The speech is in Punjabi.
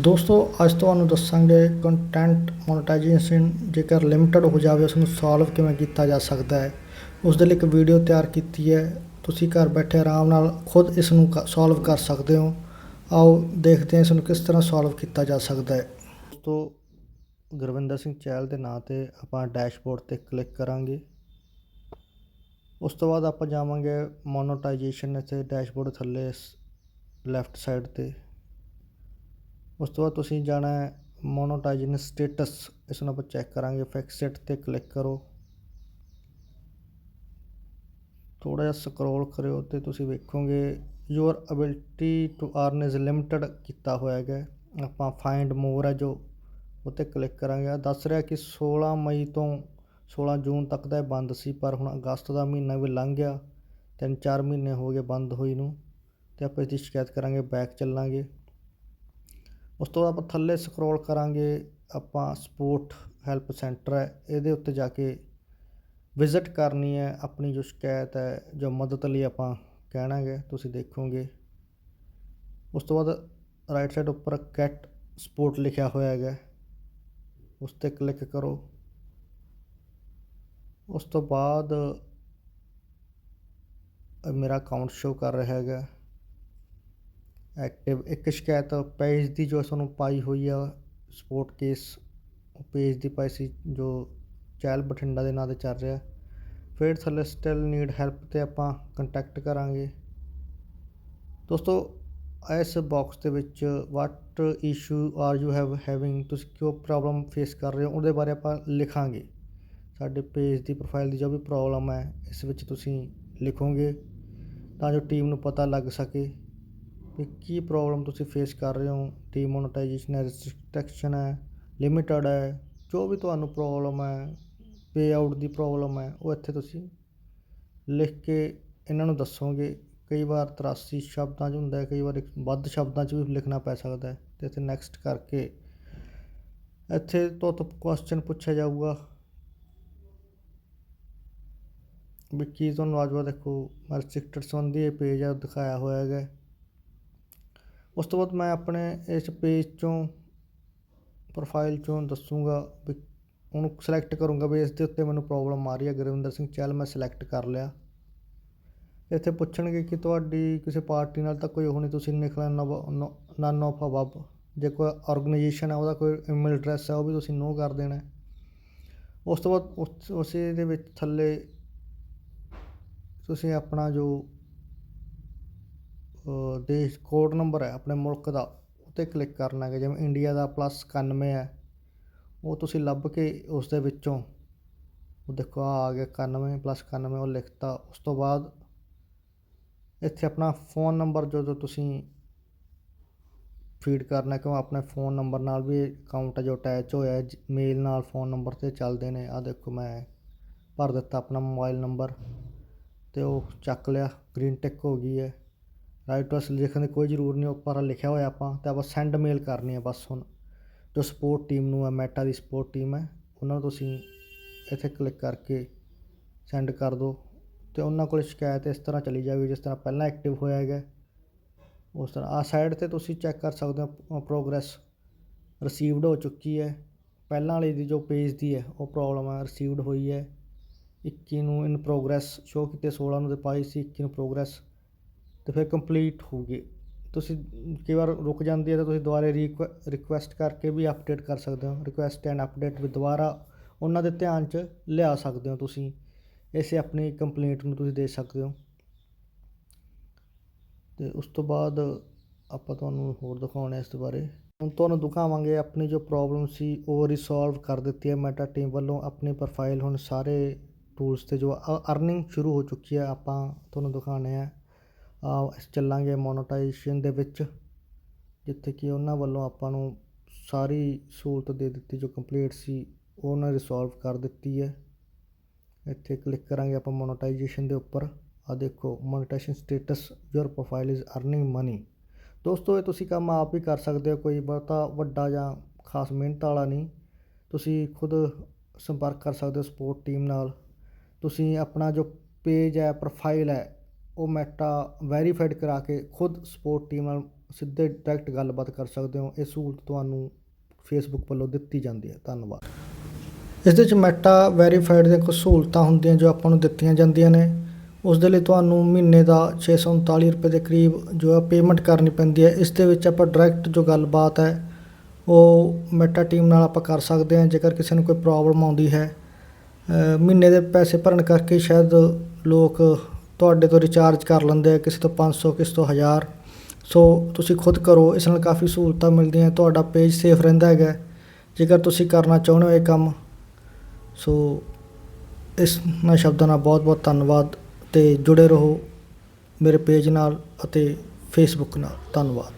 ਦੋਸਤੋ, ਅੱਜ ਤੁਹਾਨੂੰ ਦੱਸਾਂਗੇ ਕੰਟੈਂਟ ਮੋਨੇਟਾਈਜੇਸ਼ਨ ਜੇਕਰ ਲਿਮਟਿਡ ਹੋ ਜਾਵੇ ਉਸ ਨੂੰ ਸੋਲਵ ਕਿਵੇਂ ਕੀਤਾ ਜਾ ਸਕਦਾ ਹੈ। ਉਸ ਦੇ ਲਈ ਇੱਕ ਵੀਡੀਓ ਤਿਆਰ ਕੀਤੀ ਹੈ। ਤੁਸੀਂ ਘਰ ਬੈਠੇ ਆਰਾਮ ਨਾਲ ਖੁਦ ਇਸ ਨੂੰ ਸੋਲਵ ਕਰ ਸਕਦੇ ਹੋ। ਆਓ ਦੇਖਦੇ ਹਾਂ ਇਸ ਨੂੰ ਕਿਸ ਤਰ੍ਹਾਂ ਸੋਲਵ ਕੀਤਾ ਜਾ ਸਕਦਾ ਹੈ। ਦੋਸਤੋ, ਗੁਰਵਿੰਦਰ ਸਿੰਘ ਚਹਿਲ ਦੇ ਨਾਂ ਤੇ ਆਪਾਂ ਡੈਸ਼ਬੋਰਡ ਤੇ ਕਲਿੱਕ ਕਰਾਂਗੇ। ਉਸ ਤੋਂ ਬਾਅਦ ਆਪਾਂ ਜਾਵਾਂਗੇ ਮੋਨੋਟਾਈਜੇਸ਼ਨ ਇੱਥੇ ਡੈਸ਼ਬੋਰਡ ਥੱਲੇ ਲੈਫਟ ਸਾਈਡ ਤੇ। ਉਸ ਤੋਂ ਬਾਅਦ ਤੁਸੀਂ ਜਾਣਾ ਹੈ ਮੋਨੋਟਾਈਜੇਸ਼ਨ ਸਟੇਟਸ ਇਸ ਨੂੰ ਆਪਾਂ ਚੈੱਕ ਕਰਾਂਗੇ ਫਿਕਸਡ ਤੇ ਕਲਿੱਕ ਕਰੋ। ਥੋੜਾ ਜਿਹਾ ਸਕਰੋਲ ਕਰਿਓ ਤੇ ਤੁਸੀਂ ਵੇਖੋਗੇ your ability to earn is limited ਕੀਤਾ ਹੋਇਆ ਹੈਗਾ ਆਪਾਂ ਫਾਈਂਡ ਮੋਰ ਹੈ ਜੋ, ਉੱਤੇ ਕਲਿੱਕ ਕਰਾਂਗੇ। ਦੱਸ ਰਿਹਾ ਕਿ 16 ਮਈ ਤੋਂ 16 ਜੂਨ ਤੱਕ ਦਾ ਇਹ ਬੰਦ ਸੀ, ਪਰ ਹੁਣ ਅਗਸਤ ਦਾ ਮਹੀਨਾ ਵੀ ਲੰਘ ਗਿਆ। ਤਿੰਨ ਚਾਰ ਮਹੀਨੇ ਹੋ ਗਏ ਬੰਦ ਹੋਈ ਨੂੰ, ਤੇ ਆਪਾਂ ਇਸ ਦੀ ਸ਼ਿਕਾਇਤ ਕਰਾਂਗੇ ਬੈਕ ਚੱਲਾਂਗੇ। ਉਸ ਤੋਂ ਬਾਅਦ ਆਪਾਂ ਥੱਲੇ ਸਕਰੋਲ ਕਰਾਂਗੇ, ਆਪਾਂ ਸਪੋਰਟ ਹੈਲਪ ਸੈਂਟਰ ਹੈ, ਇਹਦੇ ਉੱਤੇ ਜਾ ਕੇ ਵਿਜ਼ਿਟ ਕਰਨੀ ਹੈ, ਆਪਣੀ ਜੋ ਸ਼ਿਕਾਇਤ ਹੈ, ਜੋ ਮਦਦ ਲਈ ਆਪਾਂ ਕਹਿਣਾ ਹੈ ਤੁਸੀਂ ਦੇਖੋਗੇ। ਉਸ ਤੋਂ ਬਾਅਦ ਰਾਈਟ ਸਾਈਡ ਉੱਪਰ ਕੈਟ ਸਪੋਰਟ ਲਿਖਿਆ ਹੋਇਆ ਹੈਗਾ, ਉਸ ਤੇ ਕਲਿੱਕ ਕਰੋ। ਉਸ ਤੋਂ ਬਾਅਦ ਮੇਰਾ ਅਕਾਊਂਟ ਸ਼ੋ ਕਰ ਰਿਹਾ ਹੈਗਾ। ਐਕਟਿਵ ਇੱਕ ਸ਼ਿਕਾਇਤ ਪੇਜ ਦੀ ਜੋ ਤੁਹਾਨੂੰ ਪਾਈ ਹੋਈ ਆ, ਸਪੋਰਟ ਕੇਸ, ਉਹ ਪੇਜ ਦੀ ਪਾਈ ਸੀ, ਜੋ ਚਹਿਲ ਬਠਿੰਡਾ ਦੇ ਨਾਂ ਤੇ ਚੱਲ ਰਿਹਾ। ਫਿਰ ਥੱਲੇ ਸਟਿਲ ਨੀਡ ਹੈਲਪ ਤੇ ਆਪਾਂ ਕੰਟੈਕਟ ਕਰਾਂਗੇ। ਦੋਸਤੋ, ਇਸ ਬਾਕਸ ਦੇ ਵਿੱਚ what issue are you have having ਤੁਸੀਂ ਕਿਉਂ ਪ੍ਰੋਬਲਮ ਫੇਸ ਕਰ ਰਹੇ ਹੋ, ਉਹਦੇ ਬਾਰੇ ਆਪਾਂ ਲਿਖਾਂਗੇ। ਸਾਡੇ ਪੇਜ ਦੀ ਪ੍ਰੋਫਾਈਲ ਦੀ ਜੋ ਵੀ ਪ੍ਰੋਬਲਮ ਹੈ, ਇਸ ਵਿੱਚ ਤੁਸੀਂ ਲਿਖੋਗੇ, ਤਾਂ ਜੋ ਟੀਮ ਨੂੰ ਪਤਾ ਲੱਗ ਸਕੇ। ਵੀ ਕੀ ਪ੍ਰੋਬਲਮ ਤੁਸੀਂ ਫੇਸ ਕਰ ਰਹੇ ਹੋ? ਡੀਮੋਨੇਟਾਈਜੇਸ਼ਨ ਹੈ ਰਿਸਟ੍ਰਿਕਸ਼ਨ ਹੈ ਲਿਮਿਟਡ ਹੈ, ਜੋ ਵੀ ਤੁਹਾਨੂੰ ਪ੍ਰੋਬਲਮ ਹੈ ਪੇ ਆਊਟ ਦੀ ਪ੍ਰੋਬਲਮ ਹੈ, ਉਹ ਇੱਥੇ ਤੁਸੀਂ ਲਿਖ ਕੇ ਇਹਨਾਂ ਨੂੰ ਦੱਸੋਗੇ। ਕਈ ਵਾਰ 83 ਸ਼ਬਦਾਂ 'ਚ ਹੁੰਦਾ ਹੈ, ਕਈ ਵਾਰ ਇੱਕ ਵੱਧ ਸ਼ਬਦਾਂ 'ਚ ਵੀ ਲਿਖਣਾ ਪੈ ਸਕਦਾ ਹੈ। ਤੇ ਇੱਥੇ ਨੈਕਸਟ ਕਰਕੇ ਇੱਥੇ ਤੋਂ ਕੁਐਸਚਨ ਪੁੱਛਿਆ ਜਾਊਗਾ। ਵੀ ਕੀ ਤੁਹਾਨੂੰ ਅੱਜ ਦੇਖੋ ਰਿਸਟ੍ਰਿਕਟਡ ਸੰਬੰਧੀ ਇਹ ਪੇਜ ਆ, ਦਿਖਾਇਆ ਹੋਇਆ ਹੈਗਾ। ਉਸ ਤੋਂ ਬਾਅਦ ਮੈਂ ਆਪਣੇ ਇਸ ਪੇਜ ਚੋਂ ਪ੍ਰੋਫਾਈਲ ਚੋਂ ਦੱਸੂਗਾ ਵੀ ਉਹਨੂੰ ਸਿਲੈਕਟ ਕਰੂੰਗਾ ਵੀ ਇਸ ਦੇ ਉੱਤੇ ਮੈਨੂੰ ਪ੍ਰੋਬਲਮ ਆ ਰਹੀ ਹੈ। ਗੁਰਵਿੰਦਰ ਸਿੰਘ ਚਹਿਲ ਮੈਂ ਸਿਲੈਕਟ ਕਰ ਲਿਆ। ਇੱਥੇ ਪੁੱਛਣਗੇ ਕਿ ਤੁਹਾਡੀ ਕਿਸੇ ਪਾਰਟੀ ਨਾਲ ਤਾਂ ਕੋਈ ਉਹ ਨਹੀਂ, ਤੁਸੀਂ ਲਿਖਣਾ ਨਨ ਆਫ ਅਬਵ ਜੇ ਕੋਈ ਆਰਗੇਨਾਈਜੇਸ਼ਨ ਹੈ, ਉਹਦਾ ਕੋਈ ਈਮੇਲ ਐਡਰੈਸ ਹੈ, ਉਹ ਵੀ ਤੁਸੀਂ ਨੋ ਕਰ ਦੇਣਾ ਉਸ ਤੋਂ ਬਾਅਦ ਉਸ, ਉਸੇ ਦੇ ਵਿੱਚ ਥੱਲੇ ਤੁਸੀਂ ਆਪਣਾ ਜੋ ਦੇਸ਼ ਕੋਡ ਨੰਬਰ ਹੈ ਆਪਣੇ ਮੁਲਕ ਦਾ ਉਹ ਉੱਤੇ ਕਲਿੱਕ ਕਰਨਾ ਹੈ ਜਿਵੇਂ ਇੰਡੀਆ ਦਾ ਪਲੱਸ 91 ਹੈ, ਉਹ ਤੁਸੀਂ ਲੱਭ ਕੇ ਉਸ ਦੇ ਵਿੱਚੋਂ ਉਹ ਦੇਖੋ ਆਹ ਆ ਗਿਆ 91 ਪਲੱਸ 91 ਉਹ ਲਿਖਤਾ। ਉਸ ਤੋਂ ਬਾਅਦ ਇੱਥੇ ਆਪਣਾ ਫੋਨ ਨੰਬਰ ਜੋ ਜੋ ਤੁਸੀਂ ਫੀਡ ਕਰਨਾ ਕਿਉਂ ਆਪਣੇ ਫੋਨ ਨੰਬਰ ਨਾਲ ਵੀ ਅਕਾਊਂਟ ਜੋ ਅਟੈਚ ਹੋਇਆ ਮੇਲ ਨਾਲ ਫੋਨ ਨੰਬਰ ਤੇ ਚੱਲਦੇ ਨੇ। ਆ ਦੇਖੋ ਮੈਂ ਭਰ ਦਿੱਤਾ ਆਪਣਾ ਮੋਬਾਈਲ ਨੰਬਰ ਤੇ ਉਹ ਚੱਕ ਲਿਆ ਗ੍ਰੀਨ ਟਿਕ ਹੋ ਗਈ ਹੈ। ਰਾਈਟ ਟੂ ਅਸ ਲਿਖਣ ਦੀ ਕੋਈ ਜ਼ਰੂਰ ਨਹੀਂ, ਉੱਪਰ ਲਿਖਿਆ ਹੋਇਆ ਆਪਾਂ, ਤੇ ਆਪਾਂ ਸੈਂਡ ਮੇਲ ਕਰਨੀ ਹੈ ਬਸ ਹੁਣ। ਜੋ ਸਪੋਰਟ ਟੀਮ ਨੂੰ ਹੈ ਮੈਟਾ ਦੀ ਸਪੋਰਟ ਟੀਮ ਹੈ ਉਹਨਾਂ ਨੂੰ ਤੁਸੀਂ ਇੱਥੇ ਕਲਿੱਕ ਕਰਕੇ ਸੈਂਡ ਕਰ ਦਿਓ। ਤੇ ਉਹਨਾਂ ਕੋਲ ਸ਼ਿਕਾਇਤ ਇਸ ਤਰ੍ਹਾਂ ਚਲੀ ਜਾਵੇਗੀ ਜਿਸ ਤਰ੍ਹਾਂ ਪਹਿਲਾਂ ਐਕਟਿਵ ਹੋਇਆ ਹੈਗਾ। ਉਸ ਤਰ੍ਹਾਂ ਆ ਸਾਈਡ ਤੇ ਤੁਸੀਂ ਚੈੱਕ ਕਰ ਸਕਦੇ ਹੋ ਪ੍ਰੋਗਰੈਸ ਰਿਸੀਵਡ ਹੋ ਚੁੱਕੀ ਹੈ। ਪਹਿਲਾਂ ਵਾਲੀ ਦੀ ਜੋ ਪੇਜ ਦੀ ਹੈ, ਉਹ ਪ੍ਰੋਬਲਮ ਹੈ ਰਿਸੀਵਡ ਹੋਈ ਹੈ। 21 ਨੂੰ ਇਨ ਪ੍ਰੋਗਰੈਸ ਸ਼ੋ ਕੀਤੇ 16 ਨੂੰ ਤੇ ਪਾਈ ਸੀ 21 ਨੂੰ ਪ੍ਰੋਗਰੈਸ ਅਤੇ ਫਿਰ ਕੰਪਲੀਟ ਹੋਊਗੀ ਤੁਸੀਂ ਕਈ ਵਾਰ ਰੁਕ ਜਾਂਦੀ ਹੈ ਤਾਂ ਤੁਸੀਂ ਦੁਬਾਰੇ ਰਿਕੁਐਸਟ ਕਰਕੇ ਵੀ ਅਪਡੇਟ ਕਰ ਸਕਦੇ ਹੋ। ਰਿਕੁਐਸਟ ਐਂਡ ਅਪਡੇਟ ਵੀ ਦੁਬਾਰਾ ਉਹਨਾਂ ਦੇ ਧਿਆਨ 'ਚ ਲਿਆ ਸਕਦੇ ਹੋ ਤੁਸੀਂ। ਇਸੇ ਆਪਣੀ ਕੰਪਲੇਂਟ ਨੂੰ ਤੁਸੀਂ ਦੇ ਸਕਦੇ ਹੋ। ਤੇ ਉਸ ਤੋਂ ਬਾਅਦ ਆਪਾਂ ਤੁਹਾਨੂੰ ਹੋਰ ਦਿਖਾਉਣਾ ਇਸ ਦੇ ਬਾਰੇ। ਹੁਣ ਤੁਹਾਨੂੰ ਦਿਖਾਵਾਂਗੇ ਆਪਣੀ ਜੋ ਪ੍ਰੋਬਲਮ ਸੀ ਉਹ ਰਿਸੋਲਵ ਕਰ ਦਿੱਤੀ ਹੈ ਮੈਟਾ ਟੀਮ ਵੱਲੋਂ। ਆਪਣੀ ਪ੍ਰੋਫਾਈਲ ਹੁਣ ਸਾਰੇ ਟੂਲਸ ਤੇ ਜੋ ਅਰਨਿੰਗ ਸ਼ੁਰੂ ਹੋ ਚੁੱਕੀ ਹੈ ਆਪਾਂ ਤੁਹਾਨੂੰ ਦਿਖਾਣੇ ਆ ਆ ਚੱਲਾਂਗੇ ਮੋਨੋਟਾਈਜੇਸ਼ਨ ਦੇ ਵਿੱਚ, ਜਿੱਥੇ ਕਿ ਉਹਨਾਂ ਵੱਲੋਂ ਆਪਾਂ ਨੂੰ ਸਾਰੀ ਸਹੂਲਤ ਦੇ ਦਿੱਤੀ, ਜੋ ਕੰਪਲੀਟ ਸੀ, ਉਹ ਉਹਨਾਂ ਰਿਸੋਲਵ ਕਰ ਦਿੱਤੀ ਹੈ। ਇੱਥੇ ਕਲਿੱਕ ਕਰਾਂਗੇ ਆਪਾਂ ਮੋਨੋਟਾਈਜੇਸ਼ਨ ਦੇ ਉੱਪਰ। ਆ ਦੇਖੋ monetization status your profile is earning money ਦੋਸਤੋ, ਇਹ ਤੁਸੀਂ ਕੰਮ ਆਪ ਹੀ ਕਰ ਸਕਦੇ ਹੋ, ਕੋਈ ਬਹੁਤਾ ਵੱਡਾ ਜਾਂ ਖਾਸ ਮਿਹਨਤ ਵਾਲਾ ਨਹੀਂ। ਤੁਸੀਂ ਖੁਦ ਸੰਪਰਕ ਕਰ ਸਕਦੇ ਹੋ ਸਪੋਰਟ ਟੀਮ ਨਾਲ। ਤੁਸੀਂ ਆਪਣਾ ਜੋ ਪੇਜ ਹੈ ਪ੍ਰੋਫਾਈਲ ਹੈ ਉਹ ਮੈਟਾ ਵੈਰੀਫਾਈਡ ਕਰਾ ਕੇ ਖੁਦ ਸਪੋਰਟ ਟੀਮ ਨਾਲ ਸਿੱਧੇ ਡਾਇਰੈਕਟ ਗੱਲਬਾਤ ਕਰ ਸਕਦੇ ਹੋ। ਇਹ ਸਹੂਲਤ ਤੁਹਾਨੂੰ ਫੇਸਬੁੱਕ ਵੱਲੋਂ ਦਿੱਤੀ ਜਾਂਦੀ ਹੈ। ਧੰਨਵਾਦ। ਇਸ ਦੇ ਵਿੱਚ ਮੈਟਾ ਵੈਰੀਫਾਈਡ ਦੀਆਂ ਕੁਝ ਸਹੂਲਤਾਂ ਹੁੰਦੀਆਂ ਜੋ ਆਪਾਂ ਨੂੰ ਦਿੱਤੀਆਂ ਜਾਂਦੀਆਂ ਨੇ। ਉਸ ਦੇ ਲਈ ਤੁਹਾਨੂੰ ਮਹੀਨੇ ਦਾ 639 ਰੁਪਏ ਦੇ ਕਰੀਬ ਜੋ ਹੈ ਪੇਮੈਂਟ ਕਰਨੀ ਪੈਂਦੀ ਹੈ। ਇਸ ਦੇ ਵਿੱਚ ਆਪਾਂ ਡਾਇਰੈਕਟ ਜੋ ਗੱਲਬਾਤ ਹੈ, ਉਹ ਮੈਟਾ ਟੀਮ ਨਾਲ ਆਪਾਂ ਕਰ ਸਕਦੇ ਹਾਂ। ਜੇਕਰ ਕਿਸੇ ਨੂੰ ਕੋਈ ਪ੍ਰੋਬਲਮ ਆਉਂਦੀ ਹੈ ਮਹੀਨੇ ਦੇ ਪੈਸੇ ਭਰਨ ਕਰਕੇ ਸ਼ਾਇਦ ਲੋਕ ਤੁਹਾਡੇ ਤੋਂ ਰਿਚਾਰਜ ਕਰ ਲੈਂਦੇ ਆ, ਕਿਸੇ ਤੋਂ 500 ਕਿਸੇ ਤੋਂ 1000 ਸੋ ਤੁਸੀਂ ਖੁਦ ਕਰੋ, ਇਸ ਨਾਲ ਕਾਫੀ ਸਹੂਲਤਾਂ ਮਿਲਦੀਆਂ, ਤੁਹਾਡਾ ਪੇਜ ਸੇਫ ਰਹਿੰਦਾ ਹੈਗਾ ਜੇਕਰ ਤੁਸੀਂ ਕਰਨਾ ਚਾਹੁੰਦੇ ਹੋ ਇਹ ਕੰਮ, ਸੋ ਇਸ ਨਾਲ ਸ਼ਬਦਾਂ ਨਾਲ ਬਹੁਤ ਬਹੁਤ ਧੰਨਵਾਦ ਤੇ ਜੁੜੇ ਰਹੋ ਮੇਰੇ ਪੇਜ ਨਾਲ ਅਤੇ ਫੇਸਬੁੱਕ ਨਾਲ। ਧੰਨਵਾਦ।